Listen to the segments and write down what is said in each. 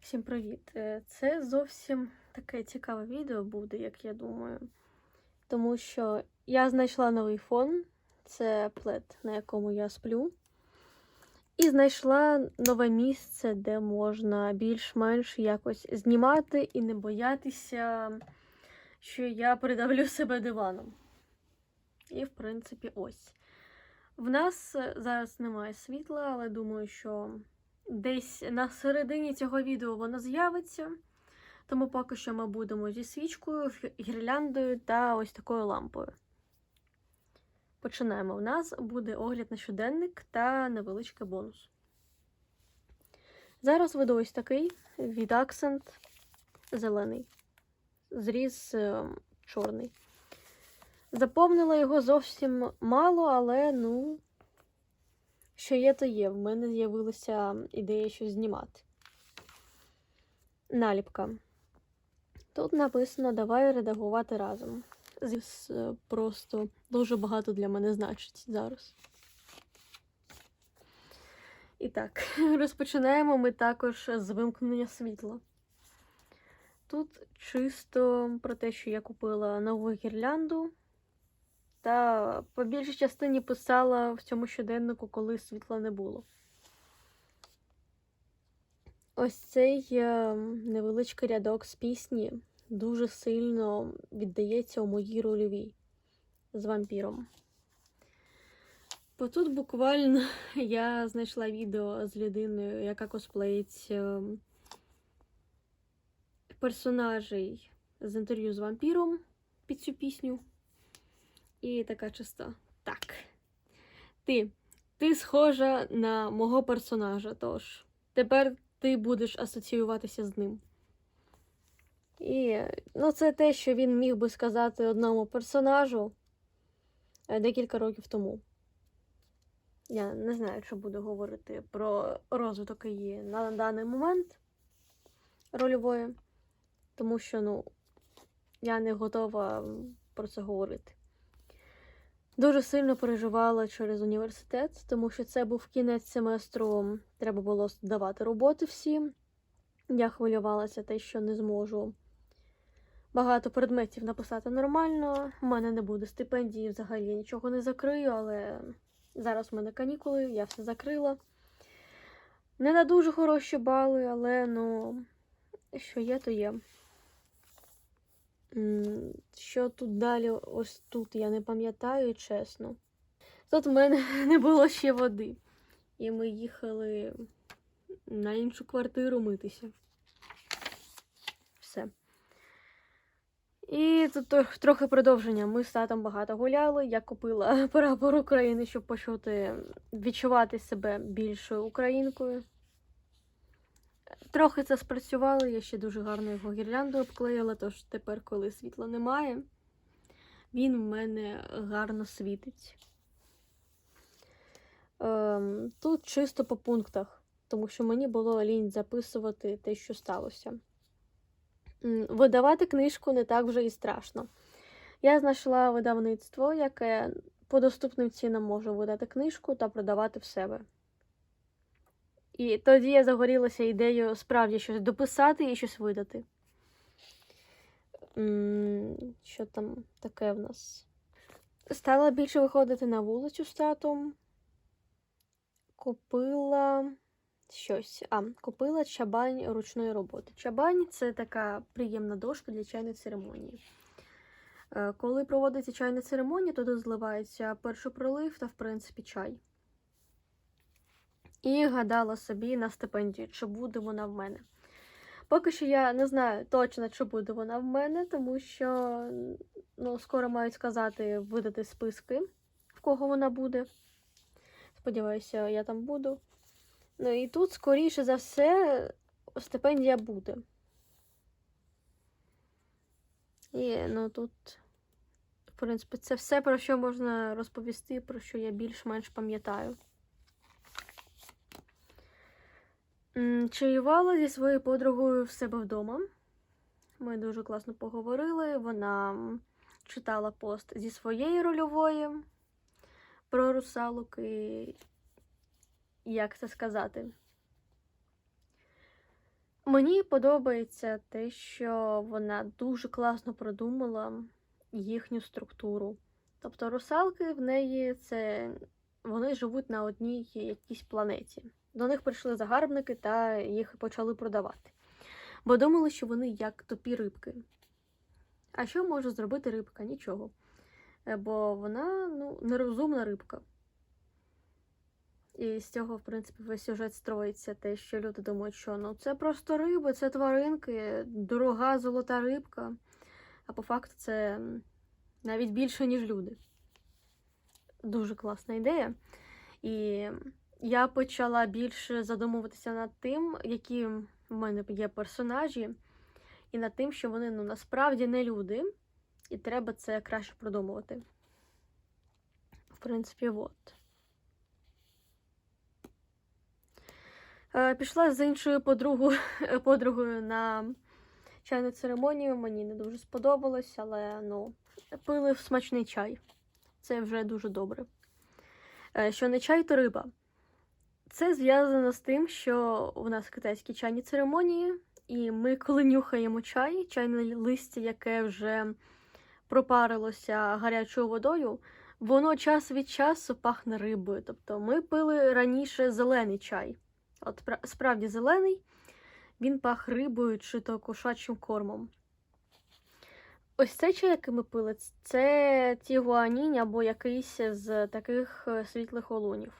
Всім привіт! Е, Це зовсім таке цікаве відео буде, як я думаю. Тому що я знайшла новий фон, це плед, на якому я сплю. І знайшла нове місце, де можна більш-менш якось знімати і не боятися, що я придавлю себе диваном. І, в принципі, ось. В нас е, зараз немає світла, але думаю, що десь на середині цього відео воно з'явиться. Тому поки що ми будемо зі свічкою, гірляндою та ось такою лампою. Починаємо. У нас буде огляд на щоденник та невеличкий бонус. Зараз веду ось такий від Accent зелений. Зріз е, чорний. Заповнила його зовсім мало, але ну, що є, то є. В мене з'явилася ідея щось знімати. Наліпка. Тут написано Давай редагувати разом. Е, просто дуже багато для мене значить зараз. І так, розпочинаємо ми також з вимкнення світла. Тут чисто про те, що я купила нову гірлянду. Та по більшій частині писала в цьому щоденнику, коли світла не було. Ось цей е, невеличкий рядок з пісні дуже сильно віддається у моїй рольовій з вампіром. Бо тут буквально я знайшла відео з людиною, яка косплеїть е, персонажей з інтерв'ю з вампіром під цю пісню. І така часто. Так. Ти. Ти схожа на мого персонажа, тож тепер ти будеш асоціюватися з ним. І ну, це те, що він міг би сказати одному персонажу е, декілька років тому. Я не знаю, що буду говорити про розвиток її на даний момент рольової, тому що, ну, я не готова про це говорити. Дуже сильно переживала через університет, тому що це був кінець семестру, треба було здавати роботи всі. Я хвилювалася те, що не зможу багато предметів написати нормально. У мене не буде стипендії, взагалі я нічого не закрию, але зараз в мене канікули, я все закрила. Не на дуже хороші бали, але ну, що є, то є. Що тут далі, ось тут, я не пам'ятаю, чесно. Тут в мене не було ще води. І ми їхали на іншу квартиру митися. Все. І тут трохи продовження. Ми з татом багато гуляли. Я купила прапор України, щоб почути відчувати себе більшою українкою. Трохи це спрацювало, я ще дуже гарно його гірляндою обклеїла, тож тепер, коли світла немає, він в мене гарно світить. Ем, тут чисто по пунктах, тому що мені було лінь записувати те, що сталося. Видавати книжку не так вже і страшно. Я знайшла видавництво, яке по доступним цінам може видати книжку та продавати в себе. І тоді я загорілася ідеєю справді щось дописати і щось видати. Що там таке в нас? Стала більше виходити на вулицю з татом. Купила щось. А, купила чабань ручної роботи. Чабань це така приємна дошка для чайної церемонії. Е, Коли проводиться чайна церемонія, туди зливається перший пролив та, в принципі, чай. І гадала собі на стипендію, чи буде вона в мене. Поки що я не знаю точно, чи буде вона в мене, тому що ну, скоро мають сказати видати списки, в кого вона буде. Сподіваюся, я там буду. Ну і тут, скоріше за все, стипендія буде. І ну тут, в принципі, це все, про що можна розповісти, про що я більш-менш пам'ятаю. Чаювала зі своєю подругою в себе вдома. Ми дуже класно поговорили. Вона читала пост зі своєї рольової про русалок і як це сказати. Мені подобається те, що вона дуже класно продумала їхню структуру. Тобто русалки в неї це вони живуть на одній якійсь планеті. До них прийшли загарбники та їх почали продавати. Бо думали, що вони як тупі рибки. А що може зробити рибка? Нічого. Е, Бо вона ну, нерозумна рибка. І з цього, в принципі, весь сюжет строїться, те, що люди думають, що ну це просто риби, це тваринки, дорога золота рибка. А по факту це навіть більше, ніж люди. Дуже класна ідея. І я почала більше задумуватися над тим, які в мене є персонажі, і над тим, що вони ну, насправді не люди, і треба це краще продумувати. В принципі, от. Е, Пішла з іншою подругою, подругою на чайну церемонію. Мені не дуже сподобалось, але ну, пили смачний чай. Це вже дуже добре. Е, Що не чай, то риба. Це зв'язано з тим, що у нас китайські чайні церемонії, і ми, коли нюхаємо чай, чайне листя, яке вже пропарилося гарячою водою, воно час від часу пахне рибою. Тобто ми пили раніше зелений чай. От справді зелений, він пах рибою чи то кошачим кормом. Ось цей чай, який ми пили, це тігуанінь або якийсь з таких е, світлих олунів.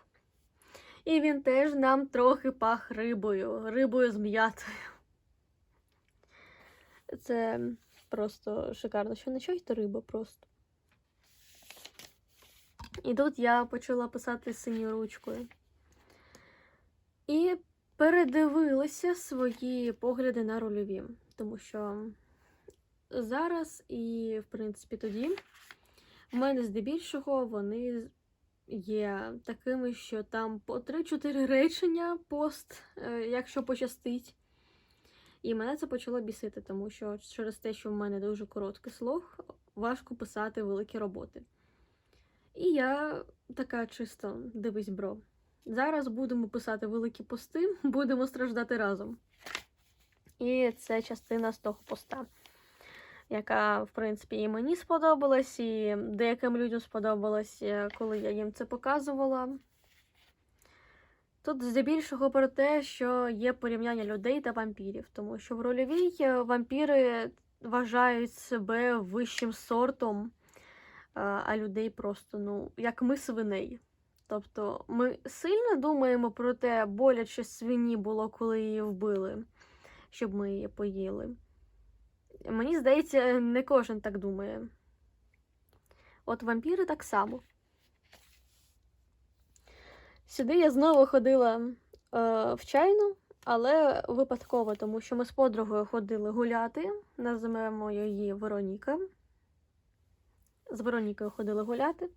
І він теж нам трохи пах рибою, рибою з м'ятою. Це просто шикарно. Що не чай, то риба просто. І тут я почала писати синьою ручкою. І передивилася свої погляди на рольові, тому що зараз і, в принципі, тоді в мене здебільшого вони є такими, що там по 3-4 речення пост, е, якщо пощастить. І мене це почало бісити, тому що через те, що в мене дуже короткий слог, важко писати великі роботи. І я така чисто, дивись, бро. Зараз будемо писати великі пости, будемо страждати разом. І це частина з того поста, яка, в принципі, і мені сподобалась, і деяким людям сподобалась, е, коли я їм це показувала. Тут здебільшого про те, що є порівняння людей та вампірів, тому що в рольовій е, вампіри вважають себе вищим сортом, а- а людей просто, ну, як ми свиней. Тобто ми сильно думаємо про те, боляче свині було, коли її вбили, щоб ми її поїли. Мені здається, не кожен так думає. От вампіри так само. Сюди я знову ходила е, в чайну, але випадково, тому що ми з подругою ходили гуляти. Називаємо її Вероніка. З Веронікою ходили гуляти.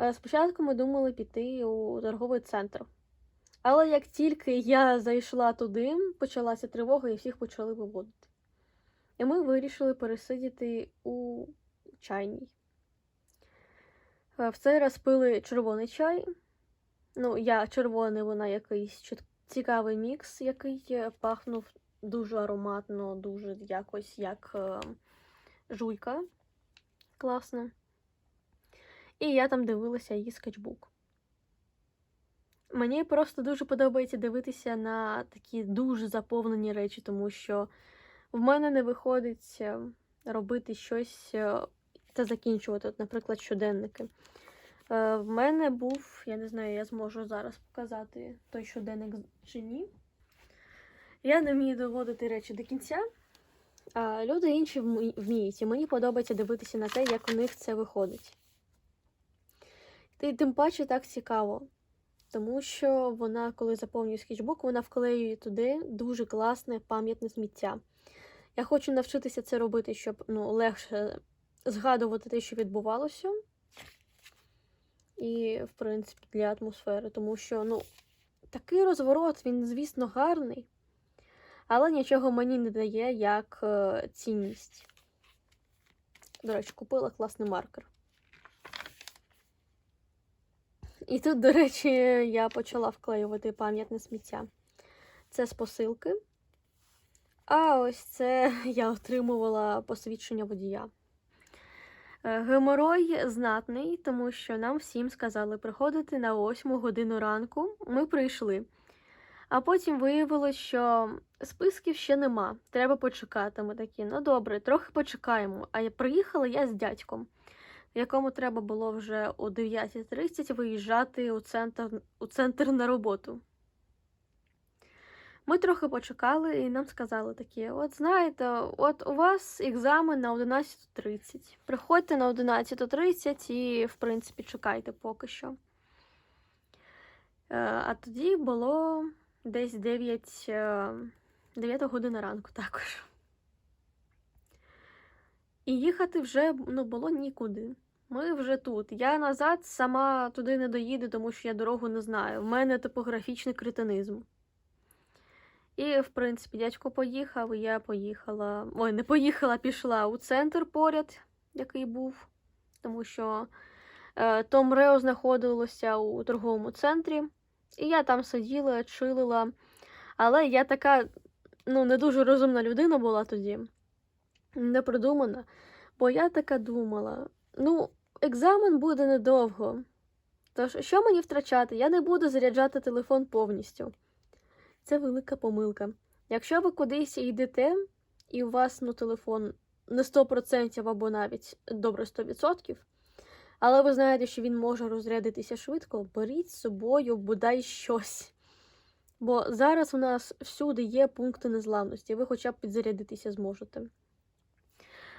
Е, Спочатку ми думали піти у торговий центр. Але як тільки я зайшла туди, почалася тривога і всіх почали виводити. І ми вирішили пересидіти у чайній. Е, В цей раз пили червоний чай. Ну, я червоний, вона якийсь цікавий мікс, який е, пахнув дуже ароматно, дуже якось як е, жуйка. Класно. І я там дивилася її скетчбук. Мені просто дуже подобається дивитися на такі дуже заповнені речі, тому що в мене не виходить е, робити щось е, та закінчувати, От, наприклад, щоденники. Е, В мене був, я не знаю, я зможу зараз показати той щоденник чи ні. Я не вмію доводити речі до кінця, а люди інші вміють. І мені подобається дивитися на те, як у них це виходить. І тим паче так цікаво. Тому що вона, коли заповнює скетчбук, вона вклеює туди дуже класне пам'ятне сміття. Я хочу навчитися це робити, щоб ну, легше згадувати те, що відбувалося. І, в принципі, для атмосфери. Тому що, ну, такий розворот, він, звісно, гарний, але нічого мені не дає як е, цінність. До речі, купила класний маркер. І тут, до речі, я почала вклеювати пам'ятне сміття. Це з посилки. А ось це я отримувала посвідчення водія. Е, Геморой знатний, тому що нам всім сказали приходити на 8 годину ранку. Ми прийшли. А потім виявилось, що списків ще нема. Треба почекати. Ми такі, ну добре, трохи почекаємо. А приїхала я з дядьком, якому треба було вже о 9.30 виїжджати у центр, у центр на роботу. Ми трохи почекали, і нам сказали такі: от знаєте, от у вас екзамен на 11.30. Приходьте на 11.30 і, в принципі, чекайте поки що. Е, А тоді було десь 9, е, 9 година ранку також. І їхати вже ну, було нікуди. Ми вже тут. Я назад сама туди не доїду, тому що я дорогу не знаю. У мене топографічний кретинизм. І, в принципі, дядько поїхав, і я поїхала. Ой, не поїхала, пішла у центр поряд, який був, тому що е, Том Рео знаходилося у торговому центрі, і я там сиділа, чилила. Але я така, ну, не дуже розумна людина була тоді, не продумана. Бо я така думала: ну, екзамен буде недовго. Тож, що мені втрачати? Я не буду заряджати телефон повністю. Це велика помилка. Якщо ви кудись йдете, і у вас ну, телефон не 100% або навіть добре 100%, але ви знаєте, що він може розрядитися швидко, беріть з собою бодай щось. Бо зараз у нас всюди є пункти незламності, ви хоча б підзарядитися зможете.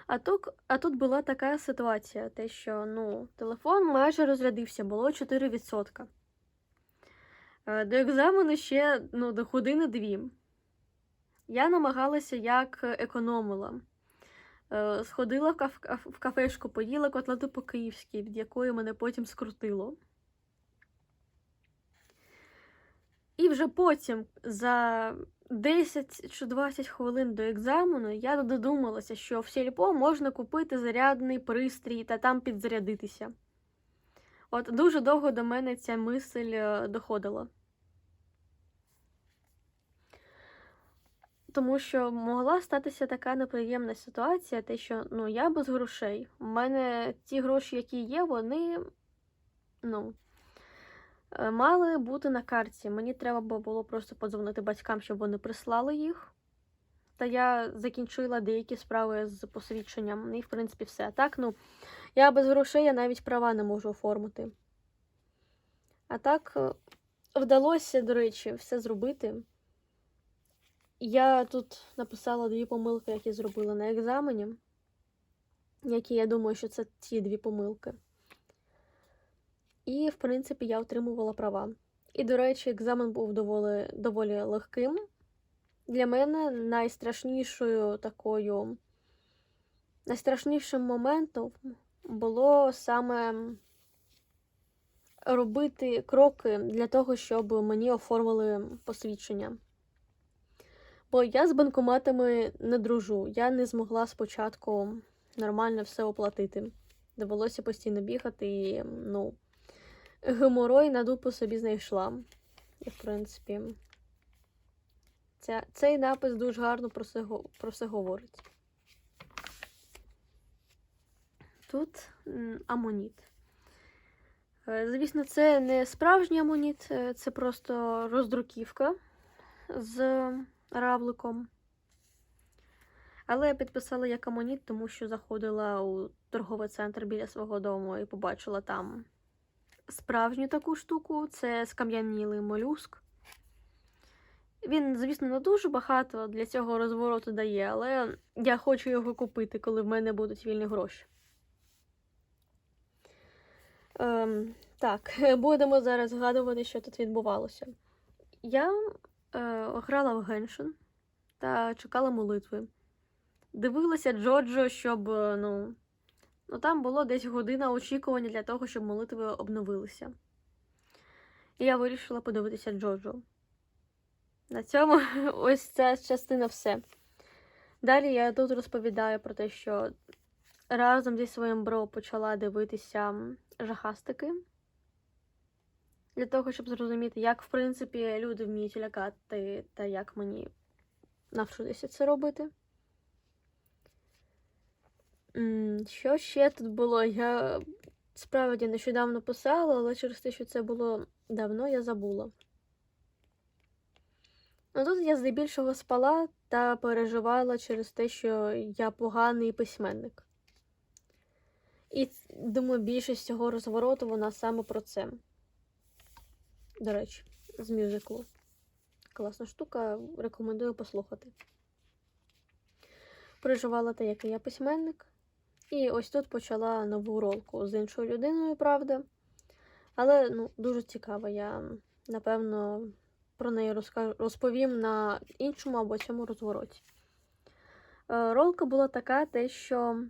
А тут, а тут була така ситуація, те, що ну, телефон майже розрядився, було 4%. Е, До екзамену ще ну, до години дві. Я намагалася як економила. Е, Сходила в, кафешку, поїла котлету по-київськи, від якої мене потім скрутило. І вже потім, за 10 чи 20 хвилин до екзамену, я додумалася, що в сільпо можна купити зарядний пристрій та там підзарядитися. От дуже довго до мене ця мисль е, доходила. Тому що могла статися така неприємна ситуація, те, що ну, я без грошей. У мене ті гроші, які є, вони ну, е, мали бути на карті. Мені треба було просто подзвонити батькам, щоб вони прислали їх. Та я закінчила деякі справи з посвідченням, і, в принципі, все. Так, ну, я без грошей я навіть права не можу оформити. А так, е, вдалося, до речі, все зробити. Я тут написала дві помилки, які зробила на екзамені, які я думаю, що це ті дві помилки. І, в принципі, я отримувала права. І, до речі, екзамен був доволі, доволі легким. Для мене найстрашнішою такою, найстрашнішим моментом було саме робити кроки для того, щоб мені оформили посвідчення. Бо я з банкоматами не дружу. Я не змогла спочатку нормально все оплатити. Довелося постійно бігати і, ну, геморой на дупу собі знайшла. І, в принципі, ця, цей напис дуже гарно про це, про це говорить. Тут амоніт. Е, Звісно, це не справжній амоніт, е, це просто роздруківка з равликом. Але я підписала як амоніт, тому що заходила у торговий центр біля свого дому і побачила там справжню таку штуку це скам'янілий молюск. Він, звісно, не дуже багато для цього розвороту дає, але я хочу його купити, коли в мене будуть вільні гроші. Ем, так, будемо зараз згадувати, що тут відбувалося. Я е, грала в Геншин та чекала молитви. Дивилася Джоджо, щоб е, ну, ну, там було десь година очікування для того, щоб молитви обновилися. І я вирішила подивитися Джоджо. На цьому ось ця частина все. Далі я тут розповідаю про те, що разом зі своїм бро почала дивитися жахастики. Для того, щоб зрозуміти, як, в принципі, люди вміють лякати, та як мені навчитися це робити. Що ще тут було? Я справді нещодавно писала, але через те, що це було давно, я забула. Ну тут я здебільшого спала та переживала через те, що я поганий письменник. І думаю, більшість цього розвороту вона саме про це. До речі, з мюзиклу. Класна штука, рекомендую послухати. Переживала те, який я письменник. І ось тут почала нову ролку з іншою людиною, правда. Але ну, дуже цікаво. Я, напевно, про неї розповім на іншому або цьому розвороті. Е, Ролка була така, те, що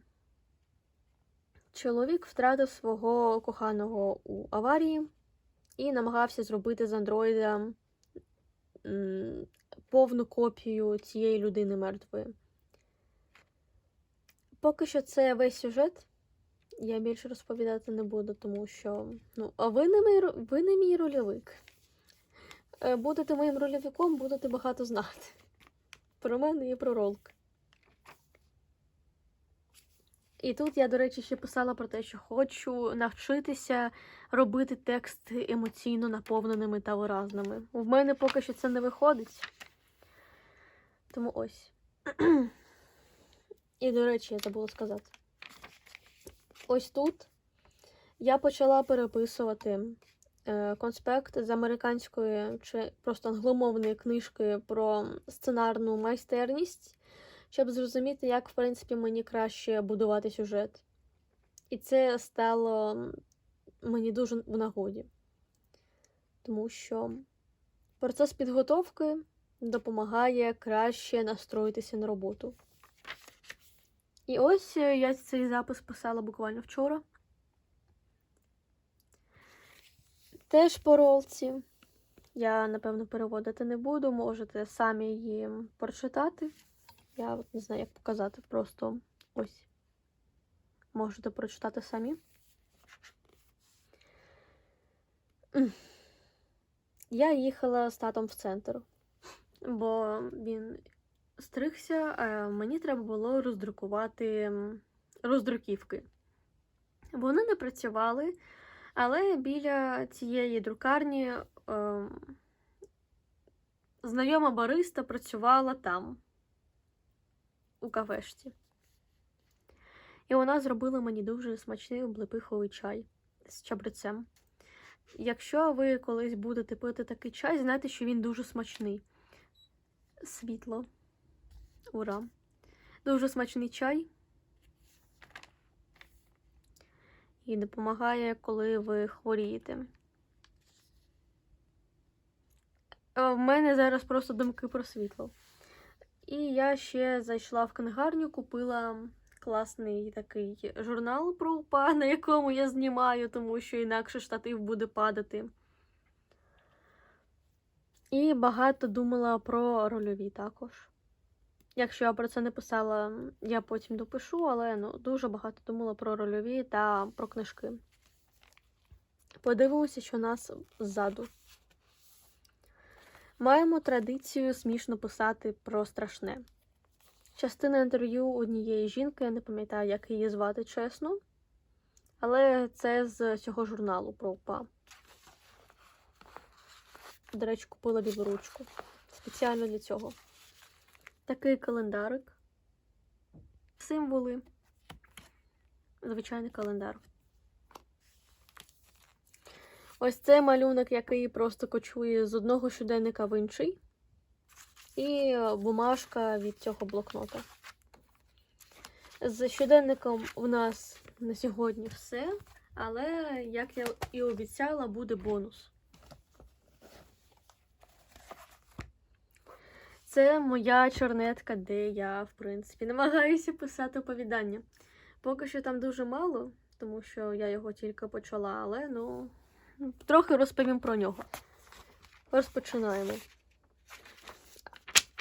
чоловік втратив свого коханого у аварії і намагався зробити з андроїда повну копію цієї людини мертвої. Поки що це весь сюжет. Я більше розповідати не буду, тому що. Ну, а ви не мій, ви не мій рольовик. Е, Будете моїм рольовиком, будете багато знати. Про мене і про ролк. І тут я, до речі, ще писала про те, що хочу навчитися робити тексти емоційно наповненими та виразними. В мене поки що це не виходить. Тому ось. І, до речі, я забула сказати. Ось тут я почала переписувати конспект з американської чи просто англомовної книжки про сценарну майстерність, щоб зрозуміти, як, в принципі, мені краще будувати сюжет. І це стало мені дуже в нагоді. Тому що процес підготовки допомагає краще настроїтися на роботу. І ось е, я цей запис писала буквально вчора. Теж по ролці. Я, напевно, переводити не буду, можете самі її прочитати. Я не знаю, як показати, просто ось. Можете прочитати самі. Я їхала з татом в центр, бо він стригся, а мені треба було роздрукувати роздруківки. Вони не працювали, але біля цієї друкарні ем, знайома бариста працювала там, у кафешці. І вона зробила мені дуже смачний облепиховий чай з чабрецем. Якщо ви колись будете пити такий чай, знайте, що він дуже смачний. Світло. Ура! Дуже смачний чай. І допомагає, коли ви хворієте. Е, В мене зараз просто думки про світло. І я ще зайшла в книгарню, купила класний такий журнал про УПА, на якому я знімаю, тому що інакше штатив буде падати. І багато думала про рольові також. Якщо я про це не писала, я потім допишу, але ну, дуже багато думала про рольові та про книжки. Подивимося, що у нас ззаду. Маємо традицію смішно писати про страшне. Частина інтерв'ю однієї жінки, я не пам'ятаю, як її звати чесно, але це з цього журналу про УПА. До речі, купила білу ручку. Спеціально для цього. Такий календарик. Символи. Звичайний календар. Ось це малюнок, який просто кочує з одного щоденника в інший. І бумажка від цього блокнота. З щоденником у нас на сьогодні все. Але, як я і обіцяла, буде бонус. Це моя чорнетка, де я, в принципі, намагаюся писати оповідання. Поки що там дуже мало, тому що я його тільки почала, але ну, трохи розповім про нього. Розпочинаємо.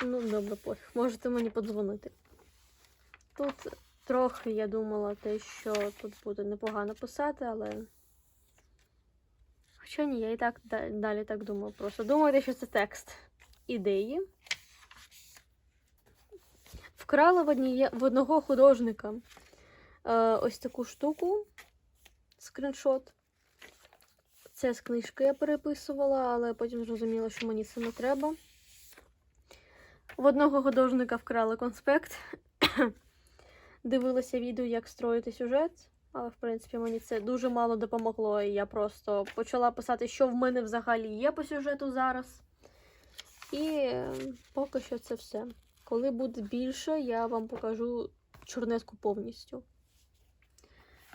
Ну, добре, пофіг. Можете мені подзвонити. Тут трохи я думала те, що тут буде непогано писати, але. Хоча ні, я і так далі так думала. Просто думайте, що це текст ідеї. Вкрала в, одніє, в одного художника е, ось таку штуку, скріншот. Це з книжки я переписувала, але потім зрозуміла, що мені це не треба. В одного художника вкрала конспект. Дивилася відео, як строїти сюжет, але в принципі мені це дуже мало допомогло. І я просто почала писати, що в мене взагалі є по сюжету зараз. І е, поки що це все. Коли буде більше, я вам покажу чорнетку повністю.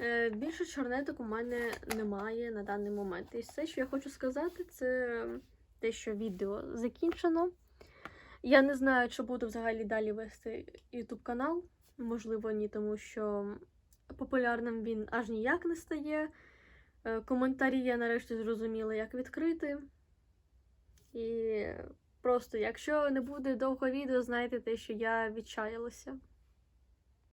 Е, Більше чорнеток у мене немає на даний момент. І все, що я хочу сказати, це те, що відео закінчено. Я не знаю, чи буду взагалі далі вести YouTube канал. Можливо, ні, тому що популярним він аж ніяк не стає. Е, Коментарі я нарешті зрозуміла, як відкрити. І просто, якщо не буде довго відео, знайте те, що я відчаялася.